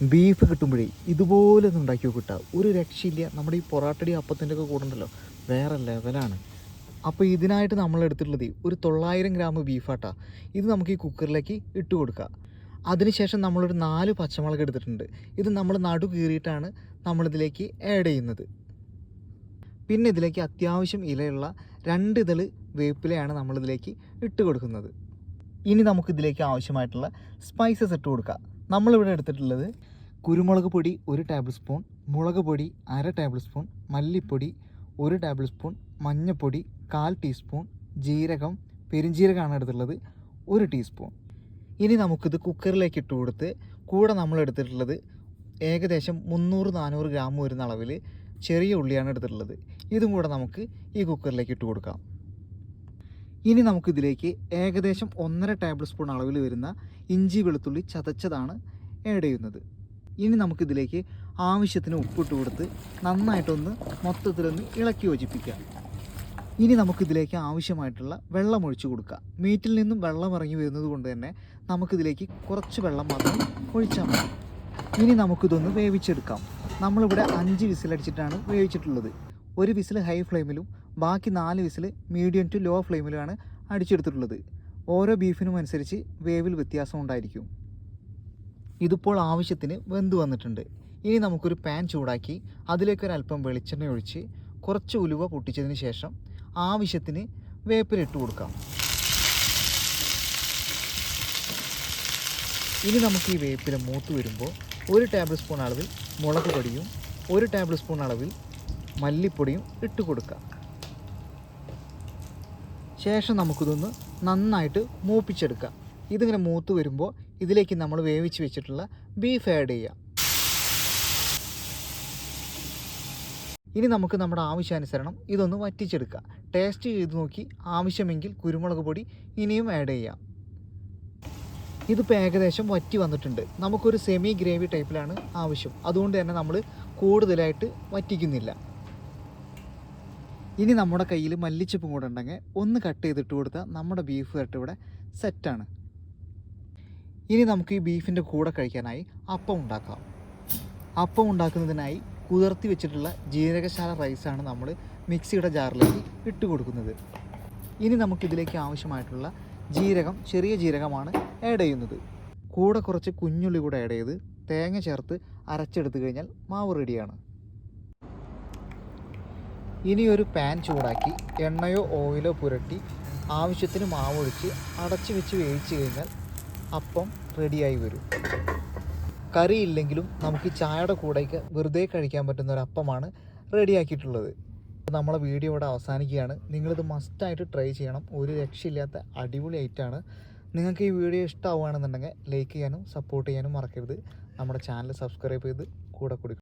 Beef കിട്ടുമ്പോഴേ ഇതുപോലെ ഒന്ന് ഉണ്ടാക്കി കിട്ടുക ഒരു രക്ഷയില്ല. നമ്മുടെ ഈ പൊറാട്ടടി അപ്പത്തിന്റെ ഒക്കെ കൂടെ ഉണ്ടല്ലോ വേറെ ലെവലാണ് അപ്പോൾ ഇതിനായിട്ട് നമ്മൾ എടുത്തിട്ടുള്ളത് ഒരു തൊള്ളായിരം ഗ്രാം ബീഫാട്ടാ ഇത് നമുക്ക് ഈ കുക്കറിലേക്ക് ഇട്ട് കൊടുക്കുക അതിനുശേഷം നമ്മളൊരു നാല് പച്ചമുളക് എടുത്തിട്ടുണ്ട്. ഇത് നമ്മൾ നടു കീറിയിട്ടാണ് നമ്മളിതിലേക്ക് ആഡ് ചെയ്യുന്നത്. പിന്നെ ഇതിലേക്ക് അത്യാവശ്യം ഇലയുള്ള രണ്ട് ഇതൾ വേപ്പിലയാണ് നമ്മളിതിലേക്ക് ഇട്ട് കൊടുക്കുന്നത്. ഇനി നമുക്കിതിലേക്ക് ആവശ്യമായിട്ടുള്ള സ്പൈസസ് ഇട്ട് കൊടുക്കാം. നമ്മളിവിടെ എടുത്തിട്ടുള്ളത് കുരുമുളക് പൊടി ഒരു ടേബിൾ സ്പൂൺ മുളക് പൊടി അര ടേബിൾ സ്പൂൺ മല്ലിപ്പൊടി ഒരു ടേബിൾ സ്പൂൺ മഞ്ഞൾപ്പൊടി കാൽ ടീസ്പൂൺ ജീരകം പെരിഞ്ജീരകമാണ് എടുത്തിട്ടുള്ളത് ഒരു ടീസ്പൂൺ ഇനി നമുക്കിത് കുക്കറിലേക്ക് ഇട്ട് കൊടുത്ത് കൂടെ നമ്മൾ എടുത്തിട്ടുള്ളത് ഏകദേശം മുന്നൂറ് നാനൂറ് ഗ്രാം വരുന്ന അളവിൽ ചെറിയ ഉള്ളിയാണ് എടുത്തിട്ടുള്ളത്. ഇതും കൂടെ നമുക്ക് ഈ കുക്കറിലേക്ക് ഇട്ട് കൊടുക്കാം. ഇനി നമുക്കിതിലേക്ക് ഏകദേശം ഒന്നര ടേബിൾ സ്പൂൺ അളവിൽ വരുന്ന ഇഞ്ചി വെളുത്തുള്ളി ചതച്ചതാണ് ആഡ് ചെയ്യുന്നത്. ഇനി നമുക്കിതിലേക്ക് ആവശ്യത്തിന് ഉപ്പിട്ട് കൊടുത്ത് നന്നായിട്ടൊന്ന് മൊത്തത്തിലൊന്ന് ഇളക്കി യോജിപ്പിക്കാം ഇനി നമുക്കിതിലേക്ക് ആവശ്യമായിട്ടുള്ള വെള്ളം ഒഴിച്ചു കൊടുക്കുക. മീറ്റിൽ നിന്നും വെള്ളം ഇറങ്ങി വരുന്നത് കൊണ്ട് തന്നെ നമുക്കിതിലേക്ക് കുറച്ച് വെള്ളം മാത്രം ഒഴിച്ചാൽ മതി. ഇനി നമുക്കിതൊന്ന് വേവിച്ചെടുക്കാം. നമ്മളിവിടെ അഞ്ച് വിസിലടിച്ചിട്ടാണ് വേവിച്ചിട്ടുള്ളത്. ഒരു വിസിൽ ഹൈ ഫ്ലെയിമിലും ബാക്കി നാല് വിസിൽ മീഡിയം ടു ലോ ഫ്ലെയിമിലാണ് അടിച്ചെടുത്തിട്ടുള്ളത്. ഓരോ ബീഫിനും അനുസരിച്ച് വേവിൽ വ്യത്യാസം ഉണ്ടായിരിക്കും. ഇതിപ്പോൾ ആവശ്യത്തിന് വെന്ത് വന്നിട്ടുണ്ട്. ഇനി നമുക്കൊരു പാൻ ചൂടാക്കി അതിലേക്ക് ഒരു അല്പം വെളിച്ചെണ്ണ ഒഴിച്ച് കുറച്ച് ഉലുവ പൊട്ടിച്ചതിന് ശേഷം ആവശ്യത്തിന് വേപ്പിലിട്ട് കൊടുക്കാം. ഇനി നമുക്ക് ഈ വേപ്പില മൂത്ത് വരുമ്പോൾ ഒരു ടേബിൾ സ്പൂൺ അളവിൽ മുളക് പൊടിയും ഒരു ടേബിൾ സ്പൂൺ അളവിൽ മല്ലിപ്പൊടിയും ഇട്ട് കൊടുക്കാം. ശേഷം നമുക്കിതൊന്ന് നന്നായിട്ട് മൂപ്പിച്ചെടുക്കാം. ഇതിങ്ങനെ മൂത്ത് വരുമ്പോൾ ഇതിലേക്ക് നമ്മൾ വേവിച്ച് വെച്ചിട്ടുള്ള ബീഫ് ആഡ് ചെയ്യാം. ഇനി നമുക്ക് നമ്മുടെ ആവശ്യാനുസരണം ഇതൊന്ന് വറ്റിച്ചെടുക്കാം. ടേസ്റ്റ് ചെയ്ത് നോക്കി ആവശ്യമെങ്കിൽ കുരുമുളക് പൊടി ഇനിയും ആഡ് ചെയ്യാം. ഇതിപ്പോൾ ഏകദേശം വറ്റി വന്നിട്ടുണ്ട്. നമുക്കൊരു സെമി ഗ്രേവി ടൈപ്പിലാണ് ആവശ്യം. അതുകൊണ്ട് തന്നെ നമ്മൾ കൂടുതലായിട്ട് വറ്റിക്കുന്നില്ല. ഇനി നമ്മുടെ കയ്യിൽ മല്ലിച്ചപ്പും കൂടെ ഉണ്ടെങ്കിൽ ഒന്ന് കട്ട് ചെയ്തിട്ട് കൊടുത്താൽ നമ്മുടെ ബീഫ് കട്ട് ഇവിടെ സെറ്റാണ് ഇനി നമുക്ക് ഈ ബീഫിന്റെ കൂടെ കഴിക്കാനായി അപ്പം ഉണ്ടാക്കാം. അപ്പം ഉണ്ടാക്കുന്നതിനായി കുതിർത്തി വെച്ചിട്ടുള്ള ജീരകശാല റൈസാണ് നമ്മൾ മിക്സിയുടെ ജാറിലേക്ക് ഇട്ട് കൊടുക്കുന്നത്. ഇനി നമുക്കിതിലേക്ക് ആവശ്യമായിട്ടുള്ള ജീരകം ചെറിയ ജീരകമാണ് ആഡ് ചെയ്യുന്നത്. കൂടെ കുറച്ച് കുഞ്ഞുള്ളി കൂടെ ആഡ് ചെയ്ത് തേങ്ങ ചേർത്ത് അരച്ചെടുത്ത് കഴിഞ്ഞാൽ മാവ് റെഡിയാണ് ഇനി ഒരു പാൻ ചൂടാക്കി എണ്ണയോ ഓയിലോ പുരട്ടി ആവശ്യത്തിന് മാവൊഴിച്ച് അടച്ചു വെച്ച് വേവിച്ച് കഴിഞ്ഞാൽ അപ്പം റെഡിയായി വരും. കറി ഇല്ലെങ്കിലും നമുക്ക് ചായയുടെ കൂടെയൊക്കെ വെറുതെ കഴിക്കാൻ പറ്റുന്ന ഒരു അപ്പമാണ് റെഡിയാക്കിയിട്ടുള്ളത്. നമ്മളെ വീഡിയോ ഇവിടെ അവസാനിക്കുകയാണ്. നിങ്ങളിത് മസ്റ്റായിട്ട് ട്രൈ ചെയ്യണം. ഒരു രക്ഷയില്ലാത്ത അടിപൊളി ഐറ്റാണ്. നിങ്ങൾക്ക് ഈ വീഡിയോ ഇഷ്ടമാവുകയാണെന്നുണ്ടെങ്കിൽ ലൈക്ക് ചെയ്യാനും സപ്പോർട്ട് ചെയ്യാനും മറക്കരുത്. നമ്മുടെ ചാനൽ സബ്സ്ക്രൈബ് ചെയ്ത് കൂടെ കൊടുക്കും